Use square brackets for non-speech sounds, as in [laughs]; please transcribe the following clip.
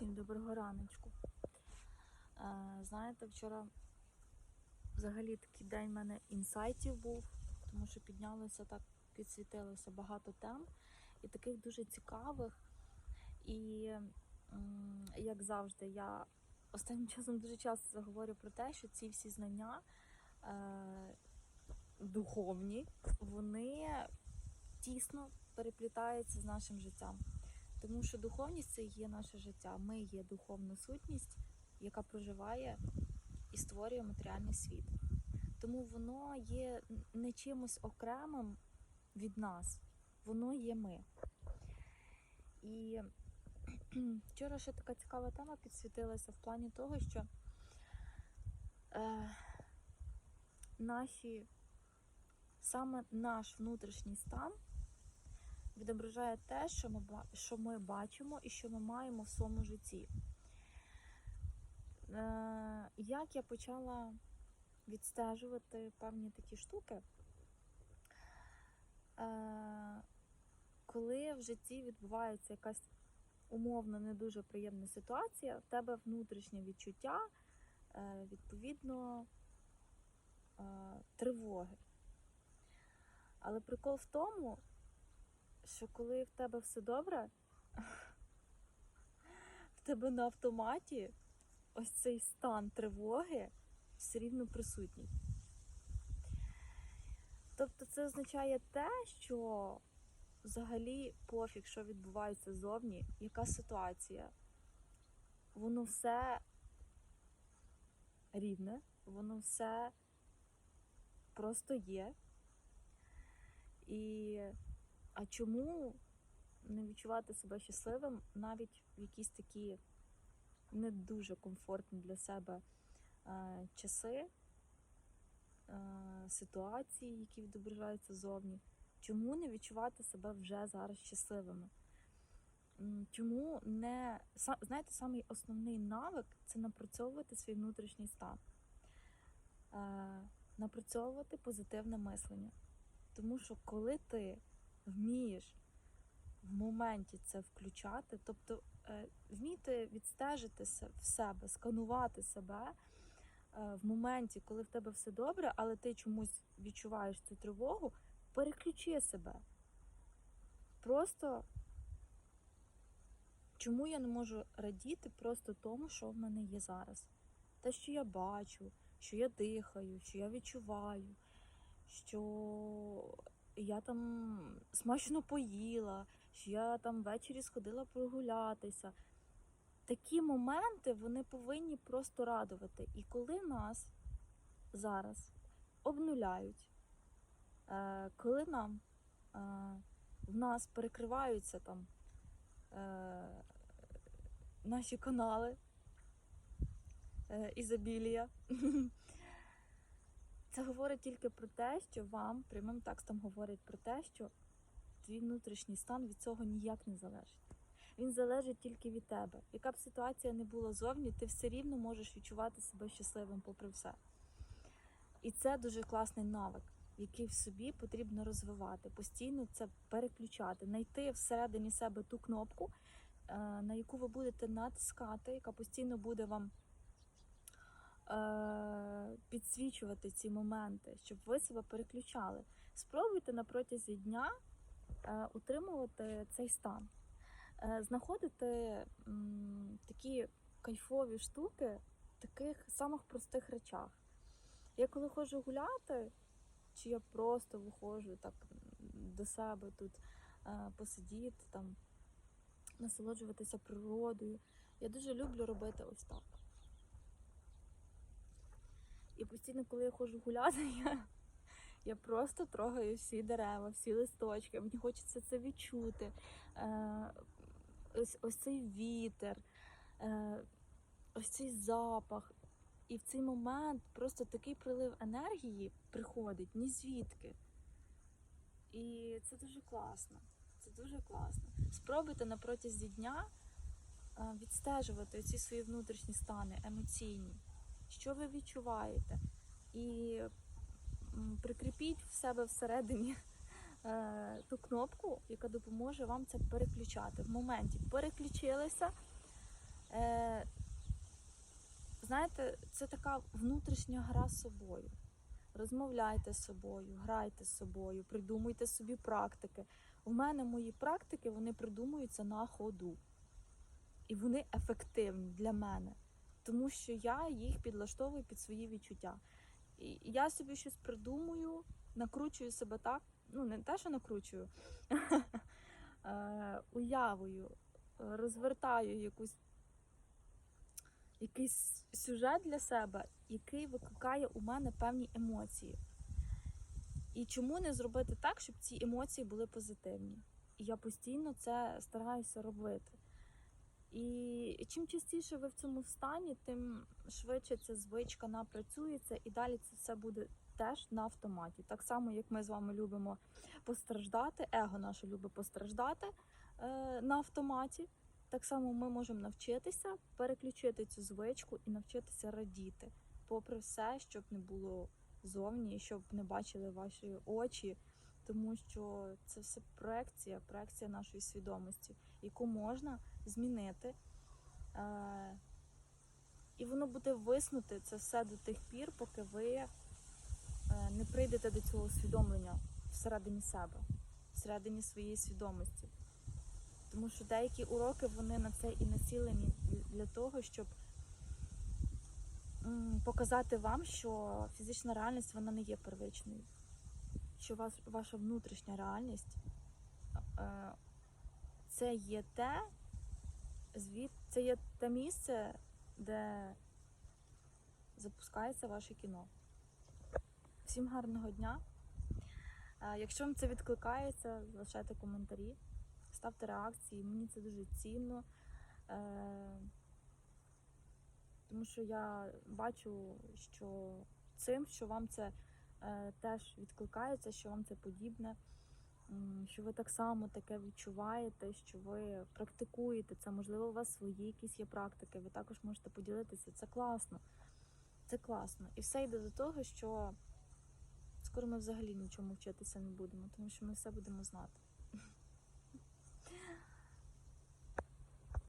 Всім доброго раночку. Е, знаєте, вчора взагалі такий день в мене інсайтів був, тому що піднялося так, підсвітилося багато тем і таких дуже цікавих. І як завжди, я останнім [laughs] часом дуже часто говорю про те, що ці всі знання е, духовні, вони тісно переплітаються з нашим життям. Тому що духовність це є наше життя. Ми є духовна сутність, яка проживає і створює матеріальний світ. Тому воно є не чимось окремим від нас, воно є ми. І [clears throat] вчора ще така цікава тема підсвітилася в плані того, що е, наші, саме наш внутрішній стан відображає те, що ми, що ми бачимо і що ми маємо в своєму житті. Е, як я почала відстежувати певні такі штуки, е, коли в житті відбувається якась умовно не дуже приємна ситуація, в тебе внутрішнє відчуття, е, відповідно, тривоги. Але прикол в тому, що коли в тебе все добре, в тебе на автоматі ось цей стан тривоги все рівно присутній. Тобто це означає те, що взагалі пофіг, що відбувається ззовні, яка ситуація, воно все рівне, воно все просто є. І а чому не відчувати себе щасливим навіть в якісь такі не дуже комфортні для себе е, часи, е, ситуації, які відображаються зовні? Чому не відчувати себе вже зараз щасливими? Чому не знаєте, самий основний навик це напрацьовувати свій внутрішній стан, е, напрацьовувати позитивне мислення. Тому що коли ти вмієш в моменті це включати, тобто е, вміти відстежити в себе, сканувати себе е, в моменті, коли в тебе все добре, але ти чомусь відчуваєш цю тривогу, переключи себе. Просто чому я не можу радіти просто тому, що в мене є зараз? Те, що я бачу, що я дихаю, що я відчуваю, що я там смачно поїла, що я там ввечері сходила прогулятися. Такі моменти вони повинні просто радувати. І коли нас зараз обнуляють, е, коли нам е, в нас перекриваються там е, наші канали ізобілія, [laughs] це говорить тільки про те, що вам прямим текстом говорить про те, що твій внутрішній стан від цього ніяк не залежить. Він залежить тільки від тебе. Яка б ситуація не була зовні, ти все рівно можеш відчувати себе щасливим попри все. І це дуже класний навик, який в собі потрібно розвивати, постійно це переключати, знайти всередині себе ту кнопку, е, на яку ви будете натискати, яка постійно буде вам підсвічувати ці моменти, щоб ви себе переключали. Спробуйте на протязі дня е, утримувати цей стан, Е, знаходити такі кайфові штуки в таких самих простих речах. Я коли ходжу гуляти, чи я просто виходжу так до себе тут е, посидіти, там, насолоджуватися природою. Я дуже люблю робити ось так. І постійно, коли я ходжу гуляти, [laughs] я, я просто трогаю всі дерева, всі листочки. Мені хочеться це відчути. Е, ось, ось цей вітер, е, ось цей запах. І в цей момент просто такий прилив енергії приходить ні звідки. І це дуже класно. Це дуже класно. Спробуйте на протязі дня е, відстежувати ці свої внутрішні стани, емоційні, що ви відчуваєте. І прикріпіть в себе всередині е, ту кнопку, яка допоможе вам це переключати. В моменті переключилися, Е, знаєте, це така внутрішня гра з собою. Розмовляйте з собою, грайте з собою, придумуйте собі практики. У мене мої практики вони придумуються на ходу. І вони ефективні для мене, тому що я їх підлаштовую під свої відчуття. І я собі щось придумую, накручую себе так, ну не те, що накручую, [laughs] е, уявою, розвертаю якусь, якийсь сюжет для себе, який викликає у мене певні емоції. І чому не зробити так, щоб ці емоції були позитивні? І я постійно це стараюся робити. І чим частіше ви в цьому стані, тим швидше ця звичка напрацюється, і далі це все буде теж на автоматі. Так само, як ми з вами любимо постраждати, его наше любить постраждати е, на автоматі. Так само ми можемо навчитися переключити цю звичку і навчитися радіти, попри все, щоб не було зовні, щоб не бачили ваші очі, тому що це все проекція, проекція нашої свідомості, яку можна змінити. Е, і воно буде виснути це все до тих пір, поки ви е, не прийдете до цього усвідомлення всередині себе, всередині своєї свідомості. Тому що деякі уроки вони на це і націлені для того, щоб показати вам, що фізична реальність вона не є первичною, що вас, ваша внутрішня реальність е, це є те, звід, це є те місце, де запускається ваше кіно. Всім гарного дня. Е, Якщо вам це відкликається, залишайте коментарі, ставте реакції. Мені це дуже цінно. Е, Тому що я бачу, що цим, що вам це е, теж відкликається, що вам це подібне, що ви так само таке відчуваєте, що ви практикуєте це. Можливо, у вас свої якісь є практики, ви також можете поділитися. Це класно. Це класно. І все йде до того, що скоро ми взагалі нічому вчитися не будемо, тому що ми все будемо знати.